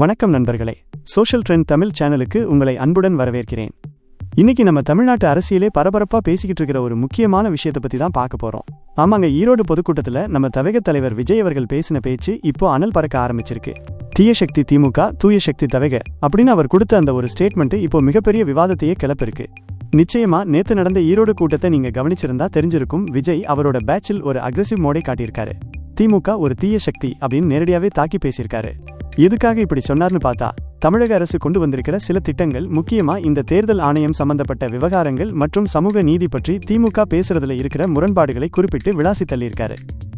வணக்கம் நண்பர்களே. Social trend Tamil சேனலுக்கு உங்களை அன்புடன் வரவேற்கிறேன். இன்னைக்கு நம்ம தமிழ்நாட்டு அரசியலே பரபரப்பா பேசிக்கிட்டு இருக்கிற ஒரு முக்கியமான விஷயத்தை பத்தி தான் பார்க்க போறோம். ஆமாங்க ஈரோடு பொதுக்கூட்டத்துல நம்ம தவேக தலைவர் விஜய் அவர்கள் பேசின பேச்சு இப்போ அனல் பறக்க ஆரம்பிச்சிருக்கு. தீய சக்தி திமுக தூய சக்தி தவேக அப்படின்னு அவர் கொடுத்த அந்த ஒரு ஸ்டேட்மெண்ட் இப்போ மிகப்பெரிய விவாதத்தையே கிளப்பிருக்கு. நிச்சயமா நேத்து நடந்த ஈரோடு கூட்டத்தை நீங்க கவனிச்சிருந்தா தெரிஞ்சிருக்கும் விஜய் அவரோட பேட்சில் ஒரு அக்ரெசிவ் மோடை காட்டியிருக்காரு. திமுக ஒரு தீய சக்தி அப்படின்னு நேரடியாவே தாக்கி பேசியிருக்காரு. எதுக்காக இப்படி சொன்னார்னு பார்த்தா தமிழக அரசு கொண்டு வந்திருக்கிற சில திட்டங்கள் முக்கியமா இந்த தேர்தல் ஆணையம் சம்பந்தப்பட்ட விவகாரங்கள் மற்றும் சமூக நீதி பற்றி திமுக பேசுறதுல இருக்கிற முரண்பாடுகளை குறிப்பிட்டு விளாசி தள்ளியிருக்காரு.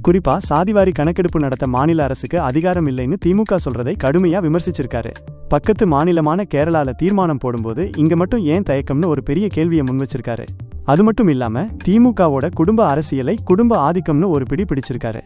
குறிப்பா சாதிவாரி கணக்கெடுப்பு நடத்த மாநில அரசுக்கு அதிகாரம் இல்லைன்னு திமுக சொல்றதை கடுமையா விமர்சிச்சிருக்காரு. பக்கத்து மாநிலமான கேரளால தீர்மானம் போடும்போது இங்க மட்டும் ஏன் தயக்கம்னு ஒரு பெரிய கேள்வியை முன் வச்சிருக்காரு. அது மட்டும் இல்லாம திமுகவோட குடும்ப அரசியலை குடும்ப ஆதிக்கம்னு ஒரு பிடி பிடிச்சிருக்காரு.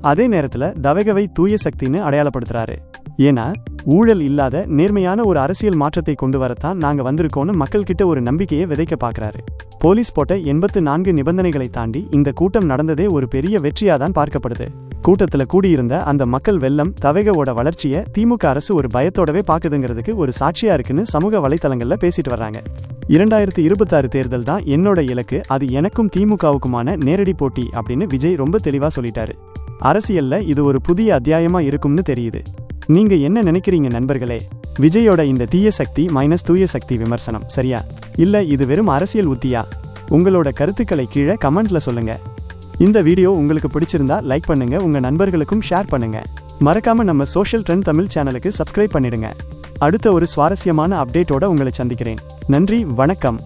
அதே நேரத்துல தவகவை தூய சக்தின்னு அடையாளப்படுத்துறாரு. ஏன்னா ஊழல் இல்லாத நேர்மையான ஒரு அரசியல் மாற்றத்தை கொண்டு வரத்தான் நாங்க வந்திருக்கோம்னு மக்கள்கிட்ட ஒரு நம்பிக்கையை விதைக்க பாக்குறாரு போலீஸ் போட்ட எண்பத்து நான்கு நிபந்தனைகளை தாண்டி இந்த கூட்டம் நடந்ததே ஒரு பெரிய வெற்றியாக தான் பார்க்கப்படுது. கூட்டத்தில் கூடியிருந்த அந்த மக்கள் வெள்ளம் தவேகவோட வளர்ச்சியை திமுக அரசு ஒரு பயத்தோடவே பார்க்குதுங்கிறதுக்கு ஒரு சாட்சியா இருக்குன்னு சமூக வலைத்தளங்களில் பேசிட்டு வர்றாங்க. இரண்டாயிரத்தி இருபத்தாறு தேர்தல் தான் என்னோட இலக்கு அது எனக்கும் திமுகவுக்குமான நேரடி போட்டி அப்படின்னு விஜய் ரொம்ப தெளிவாக சொல்லிட்டாரு. அரசியல்ல இது ஒரு புதிய அத்தியாயமா இருக்கும்னு தெரியுது. நீங்க என்ன நினைக்கிறீங்க நண்பர்களே? விஜயோட இந்த தீய சக்தி மைனஸ் தூய சக்தி விமர்சனம் சரியா? இல்ல இது வெறும் அரசியல் உத்தியா? உங்களோட கருத்துக்களை கீழே கமெண்ட்ல சொல்லுங்க. இந்த வீடியோ உங்களுக்கு பிடிச்சிருந்தா லைக் பண்ணுங்க உங்க நண்பர்களுக்கும் ஷேர் பண்ணுங்க. மறக்காம நம்ம சோஷியல் ட்ரெண்ட் தமிழ் சேனலுக்கு சப்ஸ்கிரைப் பண்ணிடுங்க. அடுத்த ஒரு சுவாரஸ்யமான அப்டேட்டோட உங்களை சந்திக்கிறேன். நன்றி வணக்கம்.